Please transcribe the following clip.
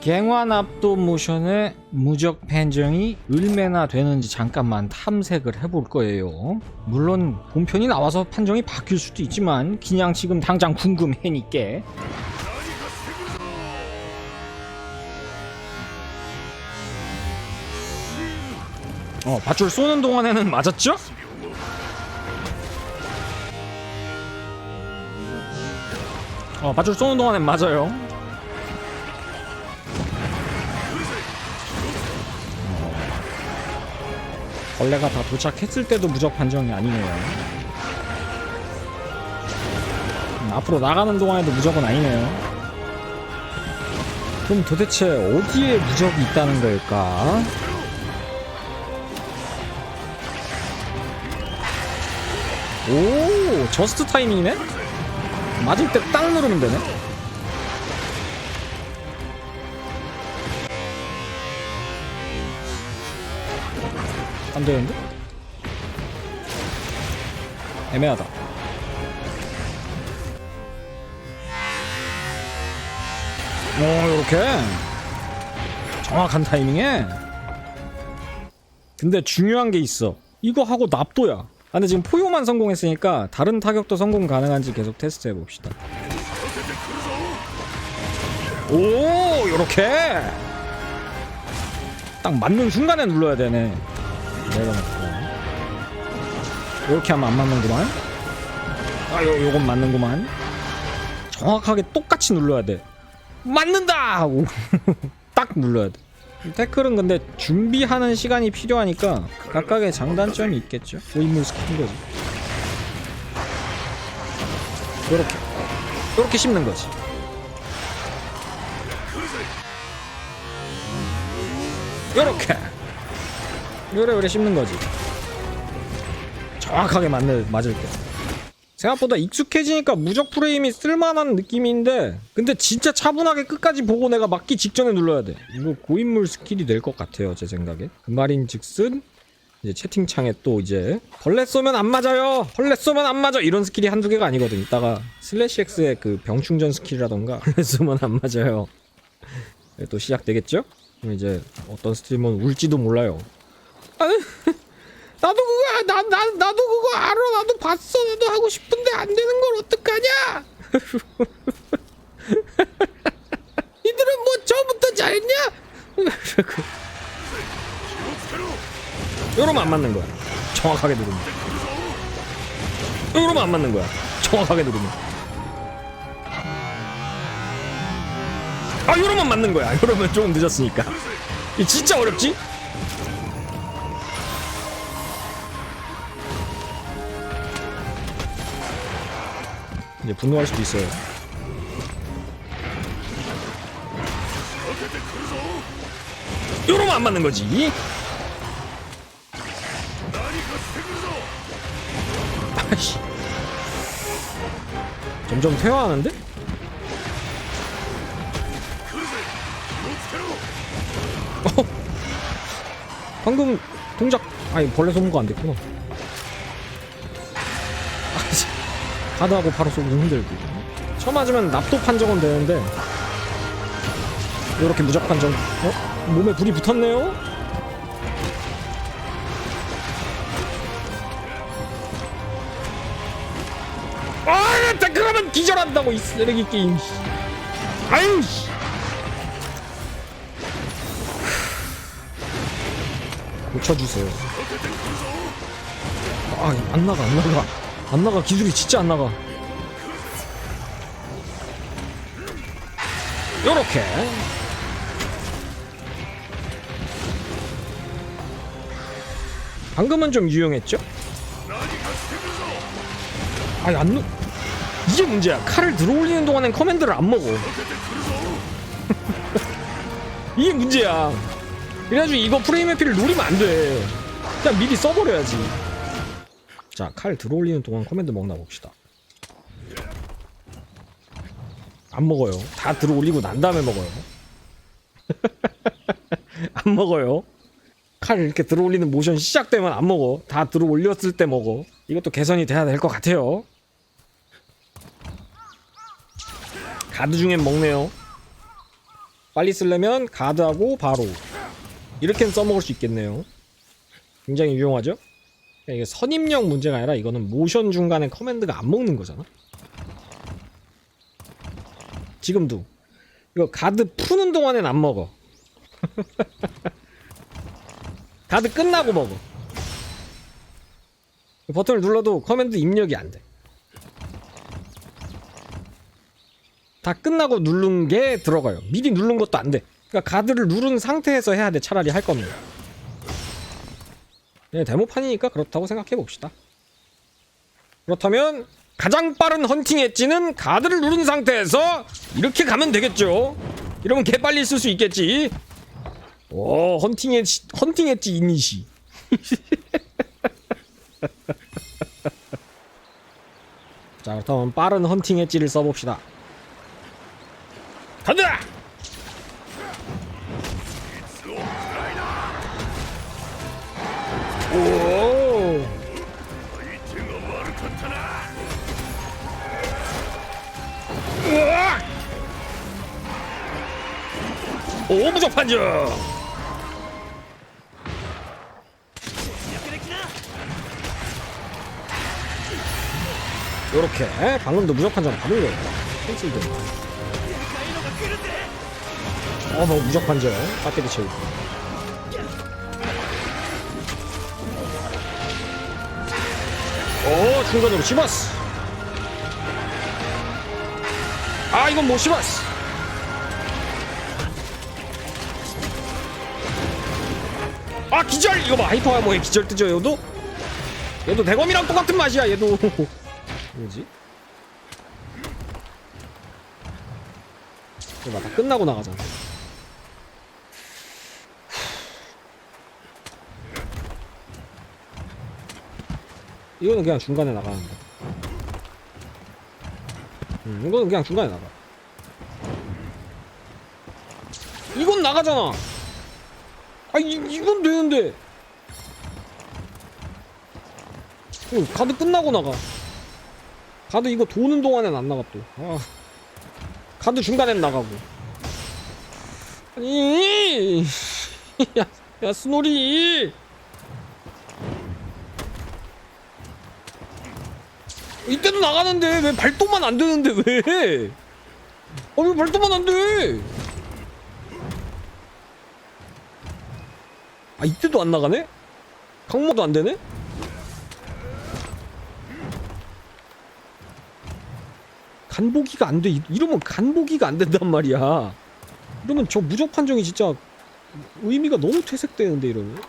갱환 압도 모션의 무적 판정이 얼마나 되는지 잠깐만 탐색을 해볼 거예요. 물론 본편이 나와서 판정이 바뀔 수도 있지만 그냥 지금 당장 궁금해니까. 어, 밧줄 쏘는 동안에는 맞았죠? 어, 밧줄 쏘는 동안엔 맞아요. 벌레가 다 도착했을 때도 무적 판정이 아니네요. 음, 앞으로 나가는 동안에도 무적은 아니네요. 그럼 도대체 어디에 무적이 있다는 걸까? 오, 저스트 타이밍이네? 맞을 때 딱 누르면 되네? 안 되는데? 애매하다. 오, 요렇게. 정확한 타이밍에. 근데 중요한 게 있어. 이거 하고 납도야. 아, 근데 지금 포효만 성공했으니까 다른 타격도 성공 가능한지 계속 테스트 해봅시다. 오, 요렇게. 딱 맞는 순간에 눌러야 되네. 내려놓고. 이렇게 하면 안 맞는구만. 아, 요, 요건 맞는구만. 정확하게 똑같이 눌러야 돼. 맞는다! 하고 딱 눌러야 돼. 태클은 근데 준비하는 시간이 필요하니까 각각의 장단점이 있겠죠. 고인물 스킬인 거지. 요렇게. 요렇게 씹는 거지. 요렇게. 요래 요래 씹는 거지. 정확하게 맞는 맞을 때. 생각보다 익숙해지니까 무적 프레임이 쓸만한 느낌인데 근데 진짜 차분하게 끝까지 보고 내가 맞기 직전에 눌러야 돼. 이거 고인물 스킬이 될 것 같아요 제 생각에. 그 말인 즉슨 이제 채팅창에 또 이제 벌레 쏘면 안 맞아요! 벌레 쏘면 안 맞아! 이런 스킬이 한두 개가 아니거든. 이따가 슬래시 X의 그 병충전 스킬이라던가 벌레 쏘면 안 맞아요. 또 시작되겠죠? 그럼 이제 어떤 스트리머는 울지도 몰라요 아유, 나도 그거 나, 나, 나도 그거 알아. 나도 봤어. 나도 하고 싶은데 안 되는 걸 어떡하냐? 이들은 뭐 처음부터 잘했냐? 이러면 안 맞는 거야. 정확하게 누르면. 이러면 안 맞는 거야. 정확하게 누르면. 아 이러면 맞는 거야. 이러면 조금 늦었으니까. 이 진짜 어렵지? 이제 분노할 수도 있어요. 이러면 안 맞는 거지. 아이씨. 점점 퇴화하는데? 어. 방금 동작 아니 벌레 소모가 안 됐구나. 가드하고 바로 쏘기 좀 힘들고 처음 맞으면 납도 판정은 되는데 이렇게 무적 판정 어? 몸에 불이 붙었네요? 아 태클하면 기절한다고 이 쓰레기 게임 씨. 아유 씨. 고쳐주세요 아안 나가 안 나가 안 나가. 기술이 진짜 안 나가. 요렇게. 방금은 좀 유용했죠? 아니 안 누... 이게 문제야. 칼을 들어올리는 동안엔 커맨드를 안 먹어. 이게 문제야. 그래가지고 이거 프레임 회피를 노리면 안돼. 그냥 미리 써버려야지 자, 칼 들어올리는 동안 커맨드 먹나 봅시다. 안 먹어요. 다 들어올리고 난 다음에 먹어요. 안 먹어요. 칼 이렇게 들어올리는 모션 시작되면 안 먹어. 다 들어올렸을 때 먹어. 이것도 개선이 돼야 될 것 같아요. 가드 중엔 먹네요. 빨리 쓰려면 가드하고 바로 이렇게 써먹을 수 있겠네요 굉장히 유용하죠? 그러니까 이게 선입력 문제가 아니라 이거는 모션 중간에 커맨드가 안 먹는 거잖아 지금도 이거 가드 푸는 동안엔 안 먹어 가드 끝나고 먹어 버튼을 눌러도 커맨드 입력이 안 돼. 다 끝나고 누른 게 들어가요. 미리 누른 것도 안 돼. 그러니까 가드를 누른 상태에서 해야 돼. 차라리 할 거면. 네, 데모판이니까 그렇다고 생각해 봅시다. 그렇다면 가장 빠른 헌팅 엣지는 가드를 누른 상태에서 이렇게 가면 되겠죠. 이러면 개 빨리 쓸 수 있겠지. 오, 헌팅 엣지, 헌팅 엣지 이니시. 자 그렇다면 빠른 헌팅 엣지를 써봅시다 간다! 무적 판정 요렇게 방금도 무적 판정 받은 거였다 펜슬드 어뭐 무적 판정 배터리 채우고. 오 중간으로 씹었어 아 이건 못 씹었어 아 기절 이거 봐 하이퍼 뭐에 기절 뜨죠 얘도 얘도 대검이랑 똑같은 맛이야 얘도 뭐지? 이거 다 끝나고 나가잖아. 이거는 그냥 중간에 나가는 거. 음, 이거는 그냥 중간에 나가. 이건 나가잖아. 아, 이, 이건 되는데. 어, 가드 끝나고 나가. 가드 이거 도는 동안엔 안 또. 아. 가드 중간엔 나가고. 아니, 야, 야 스노리. 이때도 나가는데 왜 발동만 안 되는데 왜? 아, 왜 발동만 안 돼? 이때도 안 나가네? 강모도 안 되네? 간보기가 안 돼. 이러면 간보기가 안 된단 말이야. 이러면 저 무적 판정이 진짜 의미가 너무 퇴색되는데 이러면.